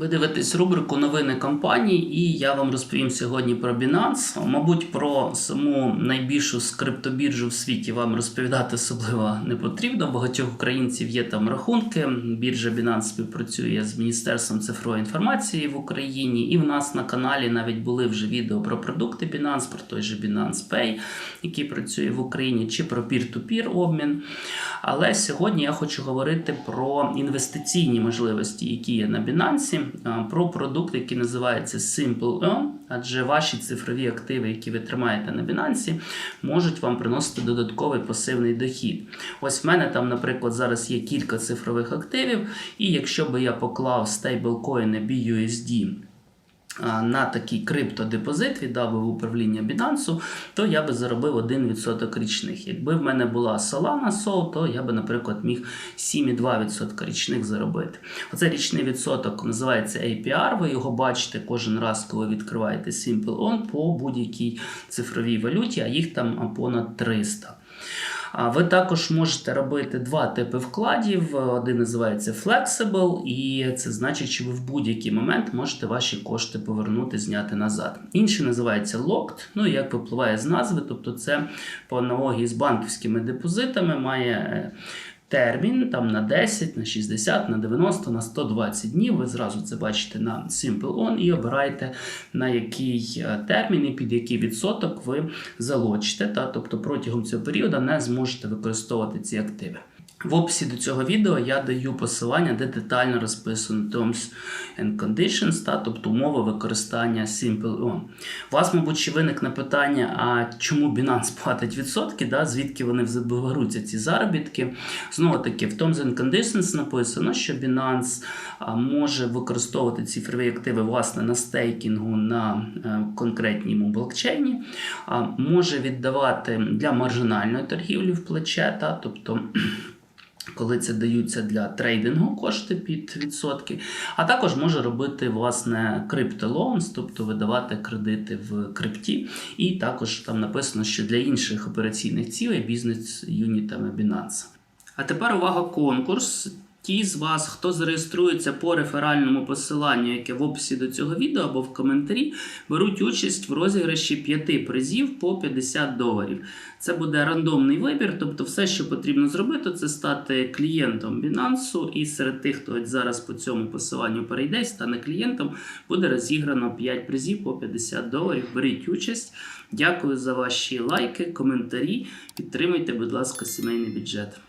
Ви дивитесь рубрику новини компаній, і я вам розповім сьогодні про Binance. Мабуть, про саму найбільшу скриптобіржу в світі вам розповідати особливо не потрібно. Багатьох українців є там рахунки. Біржа Binance співпрацює з Міністерством цифрової інформації в Україні. І в нас на каналі навіть були вже відео про продукти Binance, про той же Binance Pay, який працює в Україні, чи про peer-to-peer обмін. Але сьогодні я хочу говорити про інвестиційні можливості, які є на Binance, про продукт, який називається Simple Earn, адже ваші цифрові активи, які ви тримаєте на Binance, можуть вам приносити додатковий пасивний дохід. Ось в мене там, наприклад, зараз є кілька цифрових активів, і якщо би я поклав стейблкоїни BUSD на такий криптодепозит, віддав би в управління Binance, то я би заробив 1% річних. Якби в мене була Solana Sol, то я би, наприклад, міг 7,2% річних заробити. Оце річний відсоток називається APR. Ви його бачите кожен раз, коли відкриваєте Simple On по будь-якій цифровій валюті, а їх там понад 300. А Ви також можете робити два типи вкладів. Один називається Flexible, і це значить, що ви в будь-який момент можете ваші кошти повернути, зняти назад. Інший називається Locked, ну як випливає з назви, тобто це по аналогії з банківськими депозитами має. Термін там на 10, на 60, на 90, на 120 днів. Ви зразу це бачите на Simple On і обираєте на який е, термін і під який відсоток ви залочите. Та, тобто протягом цього періоду не зможете використовувати ці активи. В описі до цього відео я даю посилання, де детально розписано Terms and Conditions, та, тобто умови використання Simple On. У вас, мабуть, ще виникне питання, а чому Binance платить відсотки, да, звідки вони беруться ці заробітки. Знову таки, в Terms and Conditions написано, що Binance може використовувати цифрові активи власне на стейкінгу на е, конкретному блокчейні, а, може віддавати для маржинальної торгівлі в плече, та, тобто коли це даються для трейдингу кошти під відсотки, а також може робити власне криптолоунс, тобто видавати кредити в крипті. І також там написано, що для інших операційних цілей бізнес-юнітами Binance. А тепер увага конкурс. Ті з вас, хто зареєструється по реферальному посиланню, яке в описі до цього відео або в коментарі, беруть участь в розіграші 5 призів по 50 доларів. Це буде рандомний вибір, тобто все, що потрібно зробити, це стати клієнтом Binance, і серед тих, хто зараз по цьому посиланню перейде, стане клієнтом, буде розіграно 5 призів по 50 доларів. Беріть участь. Дякую за ваші лайки, коментарі. Підтримуйте, будь ласка, сімейний бюджет.